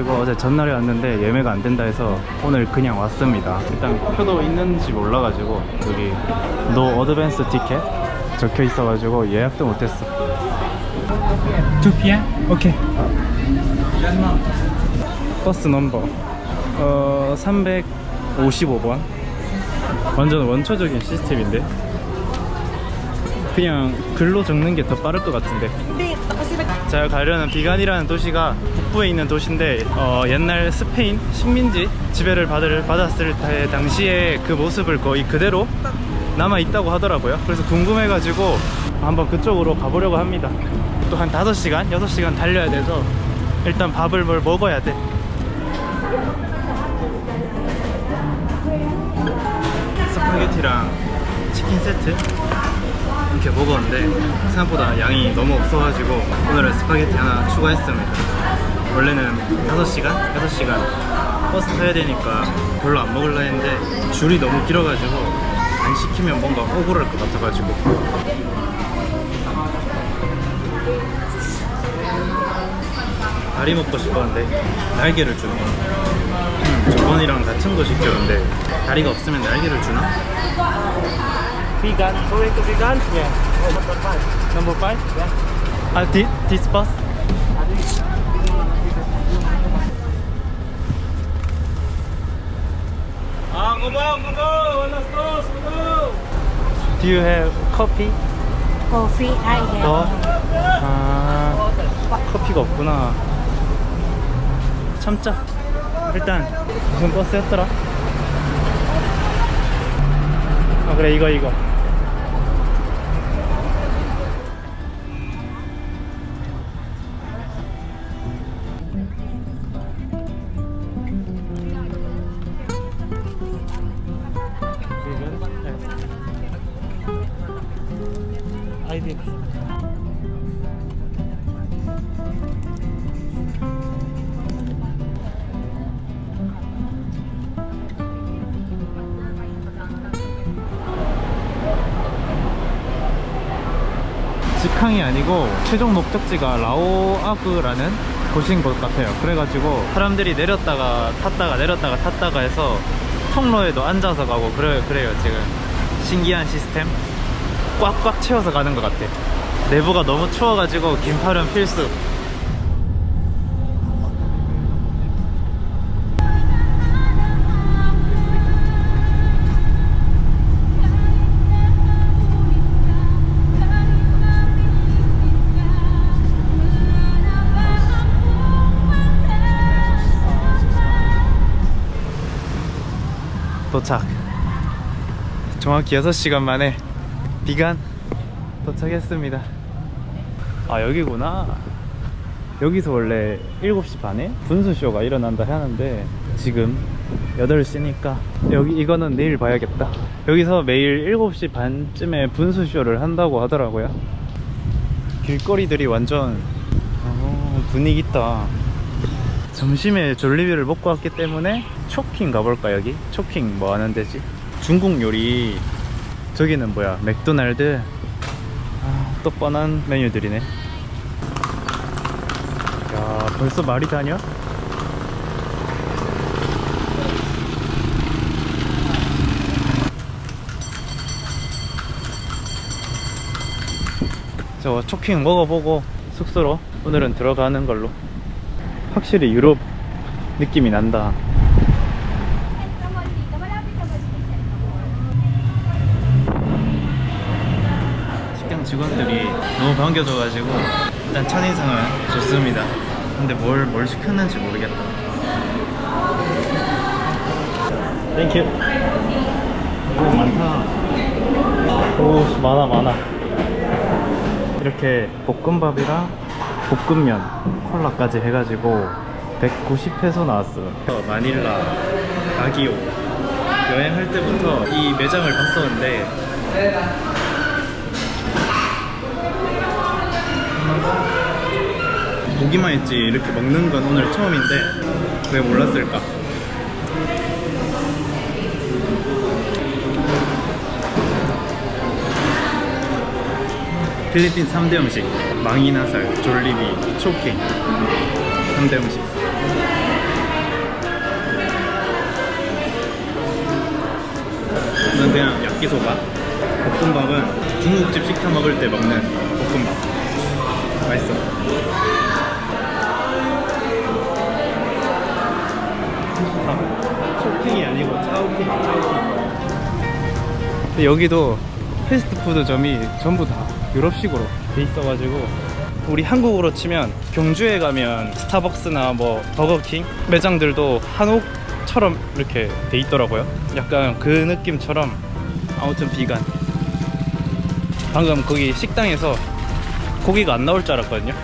그리고 어제 전날에 왔는데 예매가 안 된다 해서 오늘 그냥 왔습니다. 일단 표도 있는지 몰라가지고 여기 노 어드밴스 티켓 적혀 있어가지고 예약도 못했어. 2 p.m. 오케이. 버스 넘버 어 355번 완전 원초적인 시스템인데 그냥 글로 적는 게 더 빠를 것 같은데 제가 가려는 비간이라는 도시가 북부에 있는 도시인데 어, 옛날 스페인 식민지 지배를 받을, 받았을 때 당시에 그 모습을 거의 그대로 남아 있다고 하더라고요. 그래서 궁금해가지고 한번 그쪽으로 가보려고 합니다. 또 한 5시간, 6시간 달려야 돼서 일단 밥을 뭘 먹어야 돼. 스파게티랑 치킨 세트 이렇게 먹었는데 생각보다 양이 너무 없어가지고 오늘은 스파게티 하나 추가했습니다 원래는 5시간? 6시간 버스 타야 되니까 별로 안 먹으려 했는데 줄이 너무 길어가지고 안 시키면 뭔가 억울할 것 같아가지고 다리 먹고 싶었는데 날개를 주네 음, 저번이랑 같은 거 시켰는데 다리가 없으면 날개를 주나? Vegan. Going to vegan? Yeah. Number five. Number 5? 아, thi- this bus? Ah, go go go go. Let's go. Let's go. Do you have coffee? Coffee I have. 너? 아, 커피가 없구나. 참자. 일단 무슨 버스였더라? 아 그래 이거 이거. 직항이 아니고 최종 목적지가 라오아그라는 곳인 것 같아요. 그래가지고 사람들이 내렸다가 탔다가 내렸다가 탔다가 해서 통로에도 앉아서 가고 그래요, 그래요 지금. 신기한 시스템. 꽉꽉 채워서 가는 것 같아. 내부가 너무 추워가지고 긴팔은 필수. 도착. 정확히 6시간 만에 비간 도착했습니다. 아, 여기구나. 여기서 원래 7시 반에 분수쇼가 일어난다 하는데 지금 8시니까 여기 이거는 내일 봐야겠다. 여기서 매일 7시 반쯤에 분수쇼를 한다고 하더라고요. 길거리들이 완전 어, 분위기 있다. 점심에 졸리비를 먹고 왔기 때문에 초킹 가볼까 여기? 초킹 뭐 하는 데지? 중국 요리 저기는 뭐야 맥도날드 아, 또 뻔한 메뉴들이네 야 벌써 말이 다녀? 저 초킹 먹어보고 숙소로 오늘은 들어가는 걸로 확실히 유럽 느낌이 난다. 식당 직원들이 너무 반겨줘가지고 일단 첫인상은 좋습니다. 근데 뭘, 뭘 시켰는지 모르겠다. 땡큐. 오, 많다. 오, 씨, 많아, 많아. 이렇게 볶음밥이랑 볶음면 콜라까지 해가지고 190페소 나왔어 어, 마닐라 바기오. 여행할 때부터 이 매장을 봤었는데 보기만 했지 이렇게 먹는 건 오늘 처음인데 왜 몰랐을까 필리핀 3대 음식 망이나살, 졸리비, 초킹 3대 음식. 저는 그냥 야끼소바. 볶음밥은 중국집 시켜 먹을 때 먹는 볶음밥. 맛있어. 밥 쇼킹이 아니고 차우킹 차우킹 여기도 패스트푸드점이 전부 다 유럽식으로 돼 있어가지고 우리 한국으로 치면 경주에 가면 스타벅스나 뭐 버거킹 매장들도 한옥처럼 이렇게 돼 있더라고요. 약간 그 느낌처럼 아무튼 비간. 방금 거기 식당에서 고기가 안 나올 줄 알았거든요.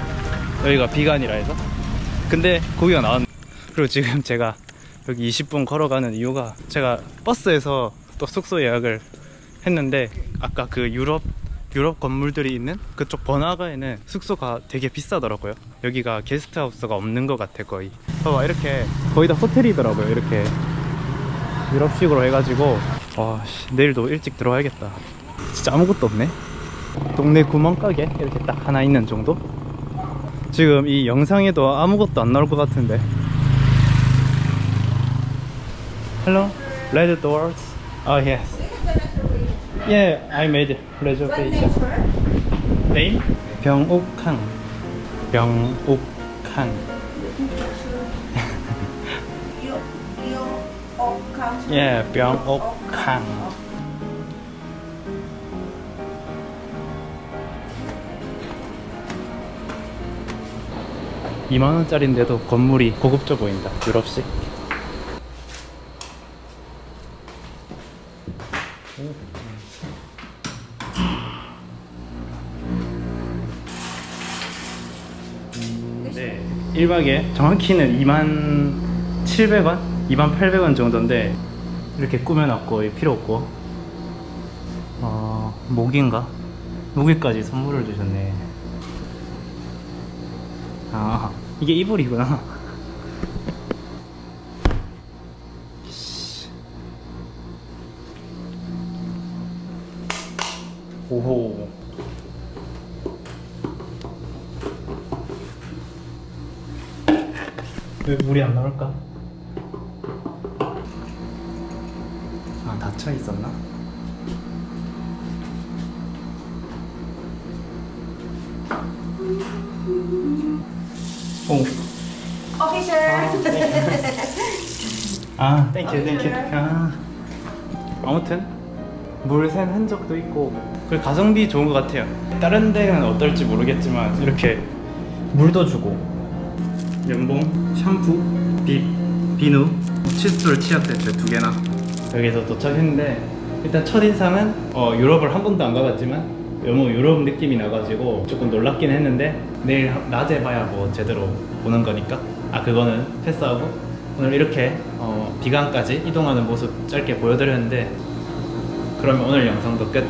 여기가 비간이라 해서. 근데 고기가 나왔. 그리고 지금 제가 여기 20분 걸어가는 이유가 제가 버스에서 또 숙소 예약을 했는데 아까 그 유럽 유럽 건물들이 있는 그쪽 번화가에는 숙소가 되게 비싸더라고요. 여기가 게스트하우스가 없는 것 같아 거의. 봐봐 이렇게 거의 다 호텔이더라고요. 이렇게 유럽식으로 해가지고 와 씨, 내일도 일찍 들어와야겠다. 진짜 아무것도 없네. 동네 구멍가게 이렇게 딱 하나 있는 정도. 지금 이 영상에도 아무것도 안 나올 것 같은데. Hello, red doors. Oh yes. Yeah, I made reservation. Name? 병옥항. 병옥항. yeah, 병옥항. 이만 원짜리인데도 건물이 고급져 보인다. 유럽식. 1박에 정확히는 2만 700원? 2만 800원 정도인데 이렇게 꾸며놨고 필요 없고 어, 모기인가? 모기까지 선물을 주셨네 아 이게 이불이구나 오호 왜 물이 안 나올까? 아 닫혀 있었나? 오. 아, 땡큐, 땡큐. 아. 아무튼 물 샌 흔적도 있고 그 가성비 좋은 것 같아요. 다른 데는 어떨지 모르겠지만 이렇게 물도 주고 면봉, 샴푸, 빗, 비누, 칫솔, 치약 세트 두 개나 여기서 도착했는데 일단 첫 인상은 어, 유럽을 한 번도 안 가봤지만 너무 유럽 느낌이 나가지고 조금 놀랍긴 했는데 내일 하- 낮에 봐야 뭐 제대로 보는 거니까. 아 그거는 패스하고 오늘 이렇게 어, 비강까지 이동하는 모습 짧게 보여드렸는데 그러면 오늘 영상도 끝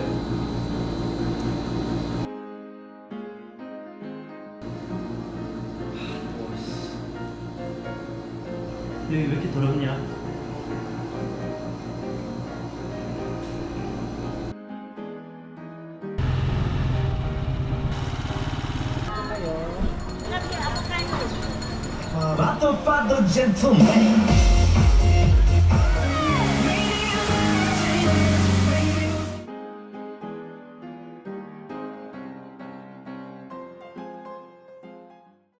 여기 왜 이렇게 더럽냐? Father, father, gentleman.